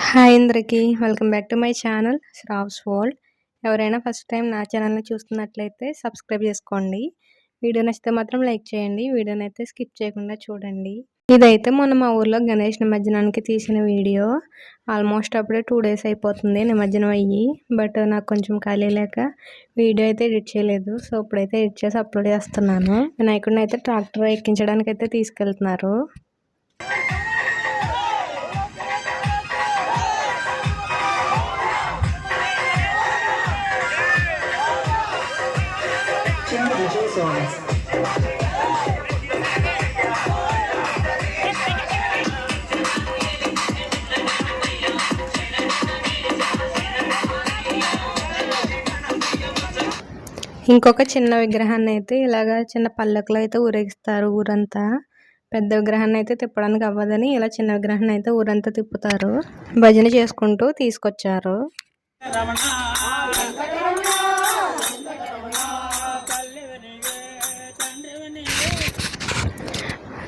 Hi అందరికీ welcome back to my channel Sravs world. ఎవరైనా first time నా ఛానల్ని చూస్తున్నట్లయితే సబ్స్క్రైబ్ చేసుకోండి. వీడియో నచ్చితే మాత్రం లైక్ చేయండి వీడియోని అయితే స్కిప్ చేయకుండా చూడండి. ఇదైతే మొన్న మా ఊర్లో గణేష్ నిమజ్జనానికి తీసిన వీడియో. ఆల్మోస్ట్ అప్పుడే టూ డేస్ అయిపోతుంది నిమజ్జనం అయ్యి బట్ నాకు కొంచెం ఖాళీ లేక వీడియో అయితే ఎడిట్ చేయలేదు. సో ఇప్పుడైతే ఎడిట్ చేసి అప్లోడ్ చేస్తున్నాను. వినాయకుడిని అయితే ట్రాక్టర్ ఎక్కించడానికి అయితే తీసుకెళ్తున్నారు. ఇంకొక చిన్న విగ్రహాన్ని అయితే ఇలాగా చిన్న పల్లకులో అయితే ఊరేగిస్తారు ఊరంతా. పెద్ద విగ్రహాన్ని అయితే తిప్పడానికి అవ్వదని ఇలా చిన్న విగ్రహాన్ని అయితే ఊరంతా తిప్పుతారు. భజన చేసుకుంటూ తీసుకొచ్చారు.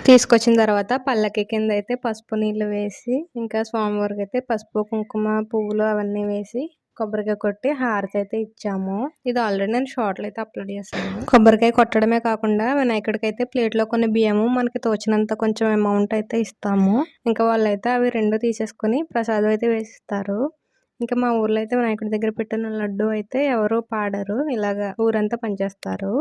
తీసుకొచ్చిన తర్వాత పల్లకి కింద అయితే పసుపు నీళ్ళు వేసి ఇంకా స్వామివారికి అయితే పసుపు కుంకుమ పువ్వులు అవన్నీ వేసి కొబ్బరికాయ కొట్టి హారతి అయితే ఇచ్చాము. ఇది ఆల్రెడీ నేను షార్ట్లు అయితే అప్లోడ్ చేశాను. కొబ్బరికాయ కొట్టడమే కాకుండా వినాయకుడికి అయితే ప్లేట్లో కొన్ని బియ్యము మనకి తోచినంత కొంచెం అమౌంట్ అయితే ఇస్తాము. ఇంకా వాళ్ళైతే అవి రెండు తీసేసుకొని ప్రసాదం అయితే వేసిస్తారు. ఇంకా మా ఊర్లో అయితే వినాయకుడి దగ్గర పెట్టిన లడ్డు అయితే ఎవరు పాడరు. ఇలాగా ఊరంతా పనిచేస్తారు.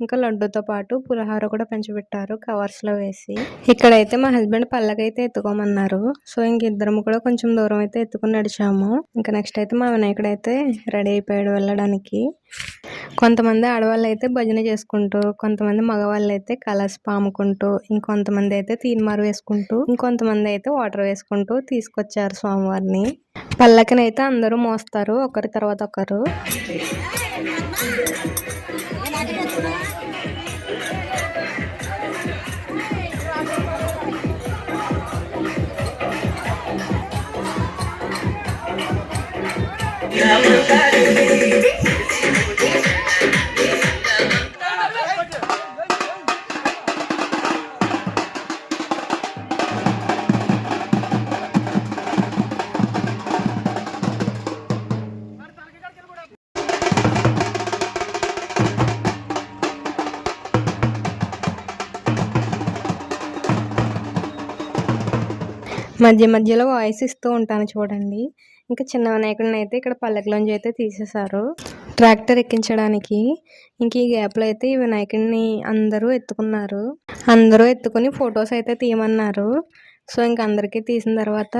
ఇంకా లడ్డూతో పాటు పులిహోర కూడా పంచిపెట్టారు కవర్స్లో వేసి. ఇక్కడైతే మా హస్బెండ్ పల్లకైతే ఎత్తుకోమన్నారు. సో ఇంక ఇద్దరం కూడా కొంచెం దూరం అయితే ఎత్తుకుని నడిచాము. ఇంకా నెక్స్ట్ అయితే మా వినాయకుడు అయితే రెడీ అయిపోయాడు వెళ్ళడానికి. కొంతమంది ఆడవాళ్ళు అయితే భజన చేసుకుంటూ కొంతమంది మగవాళ్ళు అయితే కలర్స్ పాముకుంటూ ఇంకొంతమంది అయితే తీన్మారు వేసుకుంటూ ఇంకొంతమంది అయితే వాటర్ వేసుకుంటూ తీసుకొచ్చారు స్వామివారిని. పల్లకినైతే అందరూ మోస్తారు ఒకరి తర్వాత ఒకరు. మధ్య మధ్యలో వాయిస్ ఇస్తూ ఉంటాను చూడండి. ఇంకా చిన్న వినాయకుడిని అయితే ఇక్కడ పల్లకిలోంచి అయితే తీసేశారు. ట్రాక్టర్ ఎక్కించడానికి. ఇంక ఈ గ్యాప్లో అయితే ఈ వినాయకుడిని అందరూ ఎత్తుకున్నారు. అందరూ ఎత్తుకుని ఫొటోస్ అయితే తీయమన్నారు. సో ఇంక అందరికీ తీసిన తర్వాత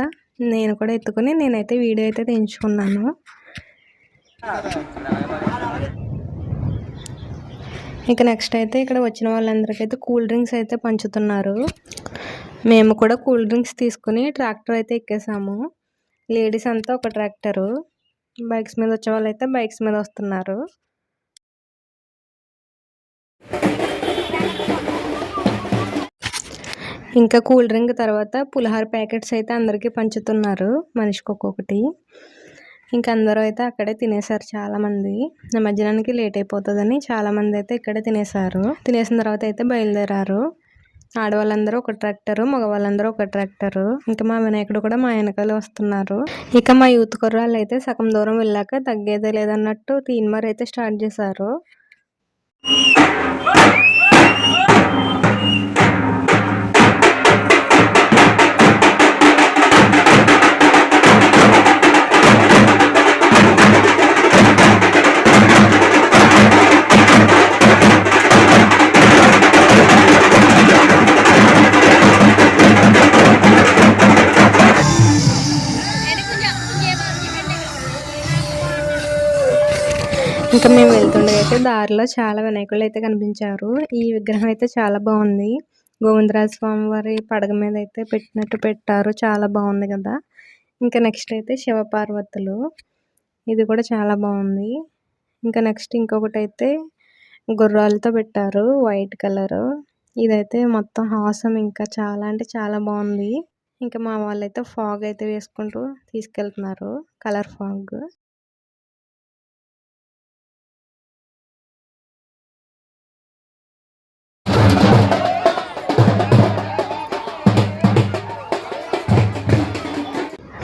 నేను కూడా ఎత్తుకుని నేనైతే వీడియో అయితే తీయించుకున్నాను. ఇక నెక్స్ట్ అయితే ఇక్కడ వచ్చిన వాళ్ళందరికీ అయితే కూల్ డ్రింక్స్ అయితే పంచుతున్నారు. మేము కూడా కూల్ డ్రింక్స్ తీసుకుని ట్రాక్టర్ అయితే ఎక్కేసాము. లేడీస్ అంతా ఒక ట్రాక్టరు. బైక్స్ మీద వచ్చే వాళ్ళు అయితే బైక్స్ మీద వస్తున్నారు. ఇంకా కూల్ డ్రింక్ తర్వాత పులిహార ప్యాకెట్స్ అయితే అందరికీ పంచుతున్నారు. మనిషికి ఒక్కొక్కటి. ఇంకా అందరూ అయితే అక్కడే తినేశారు చాలామంది. మధ్యాహ్నానికి లేట్ అయిపోతుందని చాలామంది అయితే ఇక్కడే తినేసారు తినేసిన తర్వాత అయితే బయలుదేరారు. ఆడవాళ్ళందరూ ఒక ట్రాక్టరు మగవాళ్ళందరూ ఒక ట్రాక్టరు. ఇంకా మా వినాయకుడు కూడా మా వెనకాల వస్తున్నారు. ఇక మా యూత్ కుర్రాళ్ళు అయితే సగం దూరం వెళ్ళాక తగ్గేదే లేదన్నట్టు తీన్మార్ అయితే స్టార్ట్ చేశారు. ఇంకా మేము వెళ్తుండగా అయితే దారిలో చాలా వినాయకులు అయితే కనిపించారు. ఈ విగ్రహం అయితే చాలా బాగుంది. గోవిందరాజ స్వామి వారి పడగ మీద అయితే పెట్టినట్టు పెట్టారు. చాలా బాగుంది కదా. ఇంకా నెక్స్ట్ అయితే శివపార్వతులు. ఇది కూడా చాలా బాగుంది. ఇంకా నెక్స్ట్ ఇంకొకటి అయితే గుర్రాలతో పెట్టారు. White colour. ఇదైతే మొత్తం హాసం ఇంకా చాలా అంటే చాలా బాగుంది. ఇంకా మా వాళ్ళైతే ఫాగ్ అయితే వేసుకుంటూ తీసుకెళ్తున్నారు. Colour fog.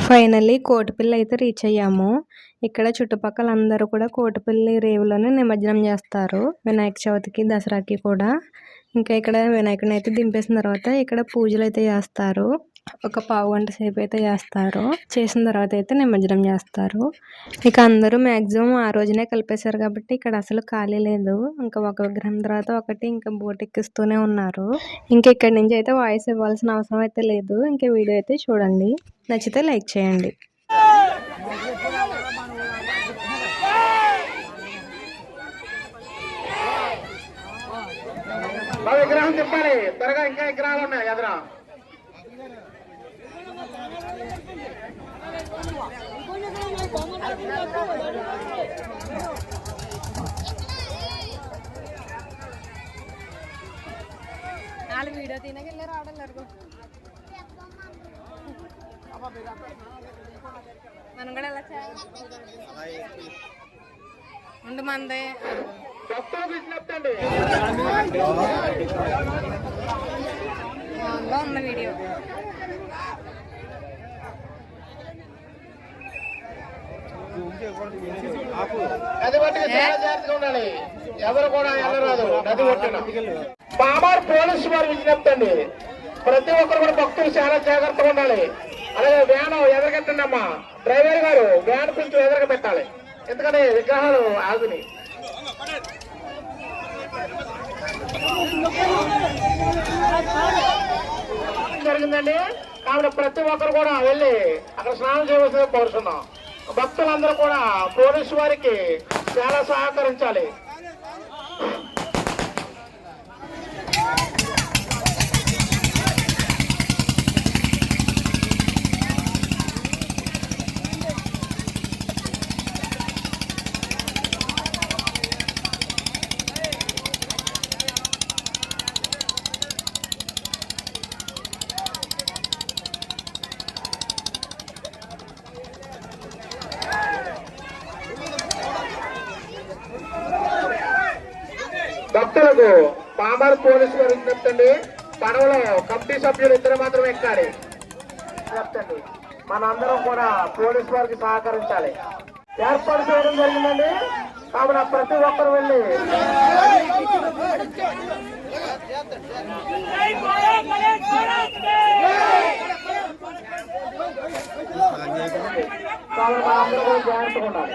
ఫైనల్లీ కోటిపల్లి అయితే రీచ్ అయ్యాము. ఇక్కడ చుట్టుపక్కల అందరూ కూడా కోటిపల్లి రేవులోనే నిమజ్జనం చేస్తారు. వినాయక చవితికి దసరాకి కూడా. ఇంకా ఇక్కడ వినాయకుడిని అయితే దింపేసిన తర్వాత ఇక్కడ పూజలు అయితే చేస్తారు. ఒక పావు గంట సేపు అయితే చేస్తారు. చేసిన తర్వాత అయితే నిమజ్జనం చేస్తారు. ఇక అందరూ మ్యాక్సిమం ఆ రోజునే కలిపేశారు కాబట్టి ఇక్కడ అసలు ఖాళీ లేదు. ఇంకా ఒక విగ్రహం తర్వాత ఒకటి ఇంకా బోట్ ఎక్కిస్తూనే ఉన్నారు. ఇంకా ఇక్కడ నుంచి అయితే వాయిస్ ఇవ్వాల్సిన అవసరం అయితే లేదు. ఇంకా వీడియో అయితే చూడండి. నచ్చితే లైక్ చేయండి. విగ్రహం తిప్పాలి. త్వరగా ఇంకా విగ్రహాలు ఉన్నాయి ఎదురా. వీడియో తినకెళ్ళి రావడం మనం కూడా ఎలా చేయాలి? మందే. బాగుందా ఉన్న వీడియో? నది ఒడ్డుకి చాలా జాగ్రత్తగా ఉండాలి ఎవరు కూడా వెళ్ళరాదు. నది పామార్ పోలీసు వారి విజ్ఞప్తి అండి. ప్రతి ఒక్కరు కూడా భక్తులు చాలా జాగ్రత్తగా ఉండాలి. అలాగే వ్యాన్ ఎదరగట్టండి అమ్మా డ్రైవర్ గారు వ్యాన్ కొంచెం ఎదరగ పెట్టాలి. ఎందుకంటే విగ్రహాలు ఆగుని. జరిగిందండి. కాబట్టి ప్రతి ఒక్కరు కూడా వెళ్ళి అక్కడ స్నానం చేయవలసింది కోరుతున్నాం భక్తులందరూ కూడా పోలీసు వారికి చాలా సహకరించాలి. భక్తులకు పామర్ పోలీసు వారు విజ్ఞప్తండి. పడవలో కమిటీ సభ్యులు ఇద్దరు మాత్రమే ఎక్కాలి. చెప్తండి మనందరం కూడా పోలీసు వారికి సహకరించాలి. ఏర్పాటు చేయడం జరిగిందండి. కావున ప్రతి ఒక్కరు వెళ్ళి కావున మనందరం జాగ్రత్తగా ఉండాలి.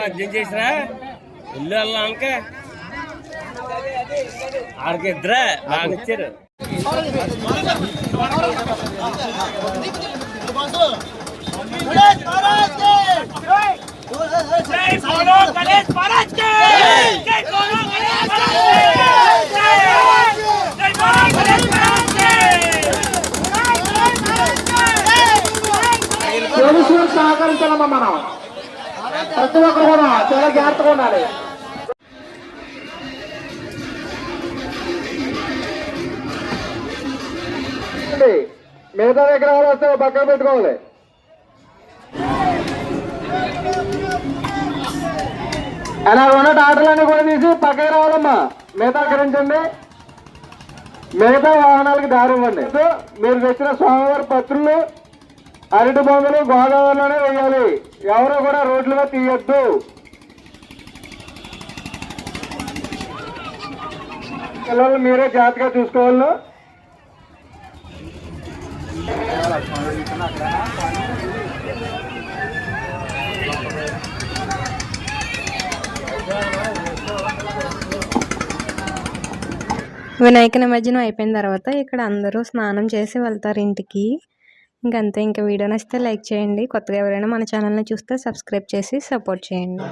అర్థం చేసిరా ఇల్లు వెళ్ళాక ఆడికి ఇద్దరే బాగా ఇచ్చారు పోలీసు ఉన్నాం మనం? ప్రతి ఒక్కరు కూడా చాలా జాగ్రత్తగా ఉండాలి. మిగతా విగ్రహాలు వస్తే పక్కన పెట్టుకోవాలి. అలా ఉన్న టాటర్లన్నీ కూడా తీసి పక్కకి రావాలమ్మా. మిగతా అక్కడించండి మిగతా వాహనాలకి దారి ఇవ్వండి. మీరు తెచ్చిన స్వామివారి పత్రులు అరటి బొమ్మలు గోదావరిలోనే వేయాలి. ఎవరు కూడా రోడ్లుగా తీయొద్దు. పిల్లలు మీరే జాగ్రత్తగా చూసుకోవాలి వినాయక నిమజ్జనం అయిపోయిన తర్వాత ఇక్కడ అందరూ స్నానం చేసి వెళ్తారు ఇంటికి. ఇంకంతే. ఇంకా వీడియో నచ్చితే లైక్ చేయండి. కొత్తగా ఎవరైనా మన ఛానల్ని చూస్తే సబ్స్క్రైబ్ చేసి సపోర్ట్ చేయండి.